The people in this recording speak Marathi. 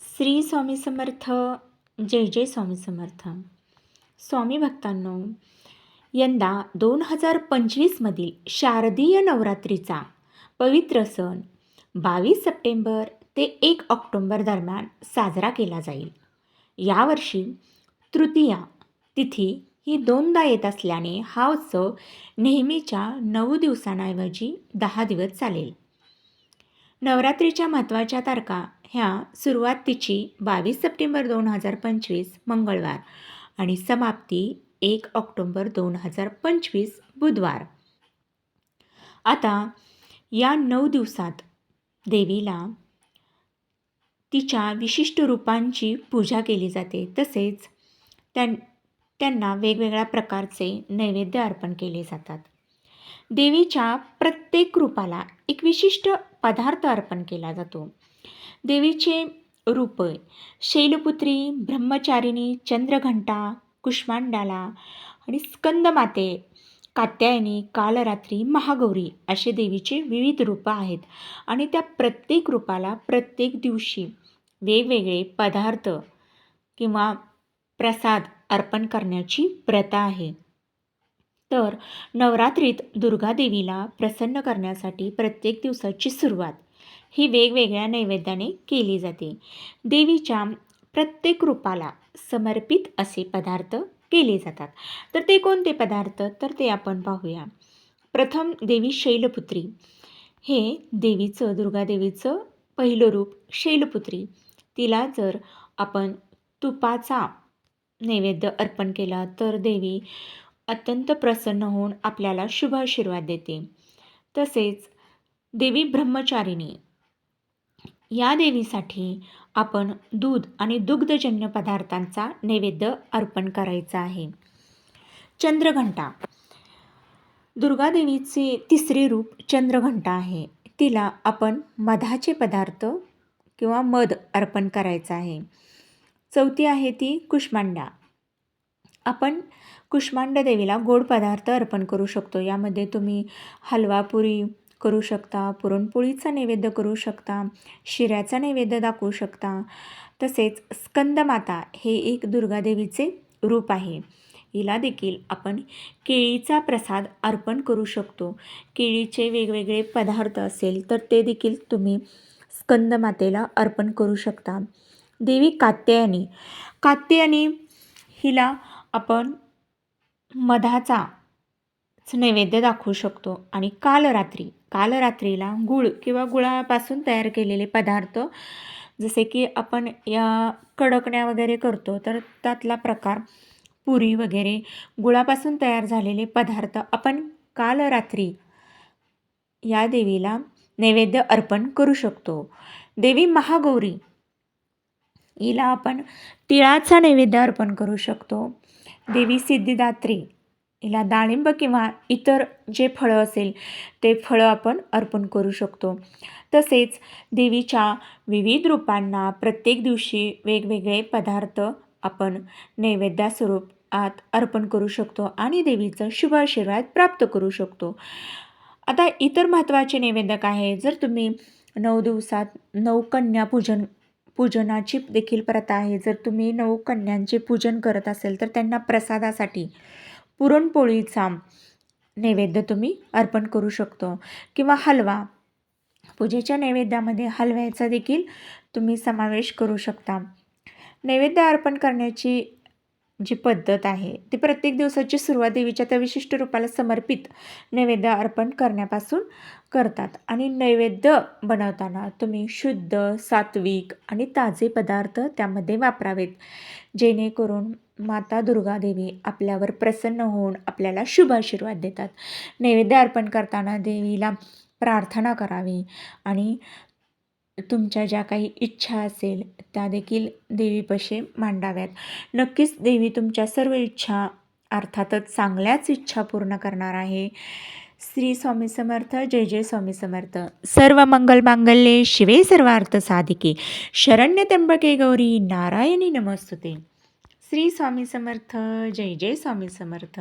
श्री स्वामी समर्थ जय जय स्वामी समर्थ. स्वामी भक्तांनो यंदा दोन हजार पंचवीसमधील शारदीय नवरात्रीचा पवित्र सण बावीस सप्टेंबर ते एक ऑक्टोंबर दरम्यान साजरा केला जाईल. यावर्षी तृतीया तिथी ही दोनदा येत असल्याने हा उत्सव नेहमीच्या नऊ दिवसांऐवजी दहा दिवस चालेल. नवरात्रीच्या महत्त्वाच्या तारखा ह्या सुरुवात तिची बावीस सप्टेंबर दोन हजार पंचवीस मंगळवार आणि समाप्ती एक ऑक्टोंबर दोन हजार पंचवीस बुधवार. आता या नऊ दिवसात देवीला तिच्या विशिष्ट रूपांची पूजा केली जाते. तसेच त्यां त्यांना वेगवेगळ्या प्रकारचे नैवेद्य अर्पण केले जातात. देवीच्या प्रत्येक रूपाला एक विशिष्ट पदार्थ अर्पण केला जातो. देवीचे रूप शैलपुत्री ब्रह्मचारिणी चंद्रघंटा कुष्मांडाला आणि स्कंदमाते कात्यायनी कालरात्री महागौरी असे देवीचे विविध रूपं आहेत आणि त्या प्रत्येक रूपाला प्रत्येक दिवशी वेगवेगळे पदार्थ किंवा प्रसाद अर्पण करण्याची प्रथा आहे. तर नवरात्रीत दुर्गादेवीला प्रसन्न करण्यासाठी प्रत्येक दिवसाची सुरुवात ही वेगवेगळ्या नैवेद्याने केली जाते. देवीच्या प्रत्येक रूपाला समर्पित असे पदार्थ केले जातात. तर ते कोणते पदार्थ? तर ते आपण पाहूया. प्रथम देवी शैलपुत्री. हे देवीचं दुर्गादेवीचं पहिलं रूप शैलपुत्री. तिला जर आपण तुपाचा नैवेद्य अर्पण केला तर देवी अत्यंत प्रसन्न होऊन आपल्याला शुभ आशीर्वाद देते. तसेच देवी ब्रह्मचारिणी या देवीसाठी आपण दूध आणि दुग्धजन्य पदार्थांचा नैवेद्य अर्पण करायचा आहे. चंद्रघंटा दुर्गादेवीचे तिसरे रूप चंद्रघंटा आहे. तिला आपण मधाचे पदार्थ किंवा मध अर्पण करायचं आहे. चौथी आहे ती कुष्मांडा. आपण कुष्मांड देवीला गोड पदार्थ अर्पण करू शकतो. यामध्ये तुम्ही हलवा पुरी करू शकता पुरणपोळीचा नैवेद्य करू शकता शिऱ्याचा नैवेद्य दाखवू शकता. तसेच स्कंदमाता हे एक दुर्गादेवीचे रूप आहे. हिला देखील आपण केळीचा प्रसाद अर्पण करू शकतो. केळीचे वेगवेगळे पदार्थ असेल तर ते देखील तुम्ही स्कंदमातेला अर्पण करू शकता. देवी कात्यायनी. कात्यायनी हिला आपण मधाचा नैवेद्य दाखवू शकतो. आणि काल रात्री काल रात्रीला गुळ किंवा गुळापासून तयार केलेले पदार्थ जसे की आपण या कडकण्या वगैरे करतो तर त्यातला प्रकार पुरी वगैरे गुळापासून तयार झालेले पदार्थ आपण काल रात्री या देवीला नैवेद्य अर्पण करू शकतो. देवी महागौरी हिला आपण तिळाचा नैवेद्य अर्पण करू शकतो. देवी सिद्धिदात्री हिला डाळिंब किंवा इतर जे फळं असेल ते फळं आपण अर्पण करू शकतो. तसेच देवीच्या विविध रूपांना प्रत्येक दिवशी वेगवेगळे पदार्थ आपण नैवेद्यास्वरूपात अर्पण करू शकतो आणि देवीचं शुभ आशीर्वाद प्राप्त करू शकतो. आता इतर महत्त्वाचे नैवेद्यक आहे जर तुम्ही नऊ दिवसात नऊ कन्या पूजन पूजनाची देखील प्रथा आहे. जर तुम्ही नऊ कन्यांचे पूजन करत असेल तर त्यांना प्रसादासाठी पुरणपोळीचा नैवेद्य तुम्ही अर्पण करू शकतो. किंवा हलवा. पूजेच्या नैवेद्यामध्ये हलव्याचा देखील तुम्ही समावेश करू शकता. नैवेद्य अर्पण करण्याची जी पद्धत आहे ती प्रत्येक दिवसाची सुरुवात देवीच्या त्या विशिष्ट रूपाला समर्पित नैवेद्य अर्पण करण्यापासून करतात. आणि नैवेद्य बनवताना तुम्ही शुद्ध सात्विक आणि ताजे पदार्थ त्यामध्ये वापरावेत. जेणेकरून माता दुर्गादेवी आपल्यावर प्रसन्न होऊन आपल्याला शुभ आशीर्वाद देतात. नैवेद्य अर्पण करताना देवीला प्रार्थना करावी आणि तुमच्या ज्या काही इच्छा असेल त्या देखील देवीपाशी मांडाव्यात. नक्कीच देवी तुमच्या सर्व इच्छा अर्थातच चांगल्याच इच्छा पूर्ण करणार आहे. श्री स्वामी समर्थ जय जय स्वामी समर्थ. सर्व मंगल मांगल्ये शिवे सर्वार्थ साधिके. शरण्य त्र्यंबके गौरी नारायणी नमस्तुते. श्री स्वामी समर्थ जय जय स्वामी समर्थ.